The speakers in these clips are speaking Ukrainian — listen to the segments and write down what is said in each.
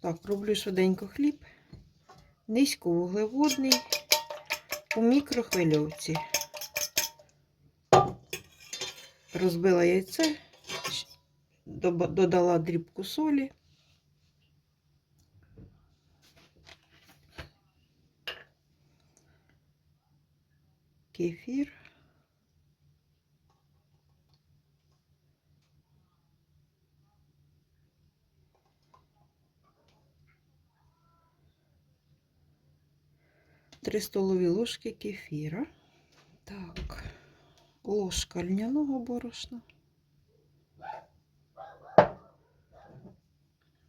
Так, роблю швиденько хліб. Низьковуглеводний у мікрохвильовці. Розбила яйце, додала дрібку солі. Кефір. Три столові ложки кефіра. Так, ложка льняного борошна.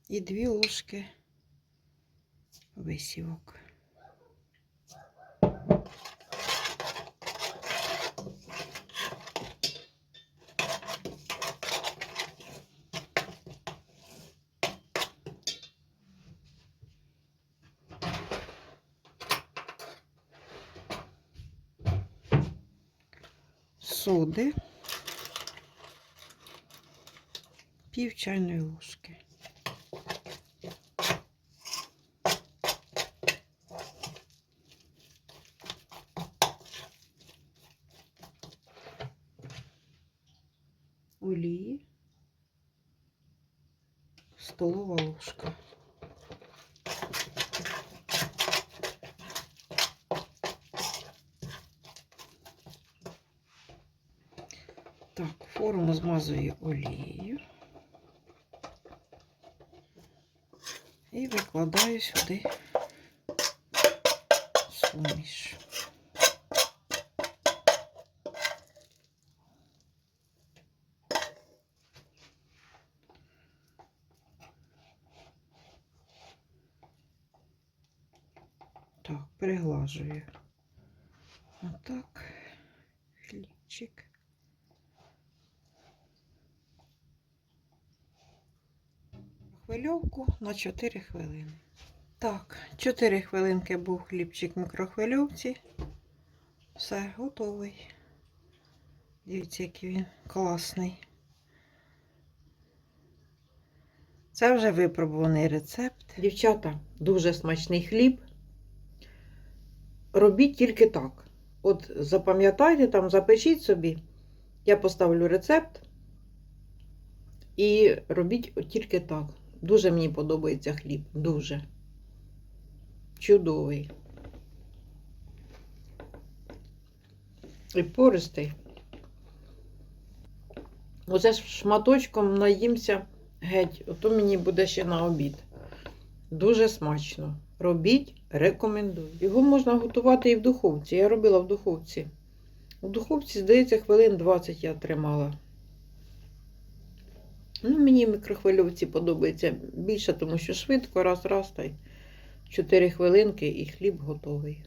І дві ложки висівок. Соди, пів чайної ложки. Олії, столова ложка. Так, форму змазую олією і викладаю сюди суміш. Так, приглажую. Отак, хлібчик. Хвильовку на 4 хвилини. Так, 4 хвилинки був хлібчик в мікрохвильовці. Все, готовий. Дивіться, який він класний. Це вже випробуваний рецепт. Дівчата, дуже смачний хліб. Робіть тільки так. От запам'ятайте, там запишіть собі. Я поставлю рецепт. І робіть тільки так. Дуже мені подобається хліб. Дуже. Чудовий. І пористий. Оце шматочком наїмся геть. Ото мені буде ще на обід. Дуже смачно. Робіть, рекомендую. Його можна готувати і в духовці. Я робила в духовці. У духовці, здається, хвилин 20 я тримала. Ну, мені мікрохвильовці подобається більше, тому що швидко, раз, раз, та й 4 хвилинки і хліб готовий.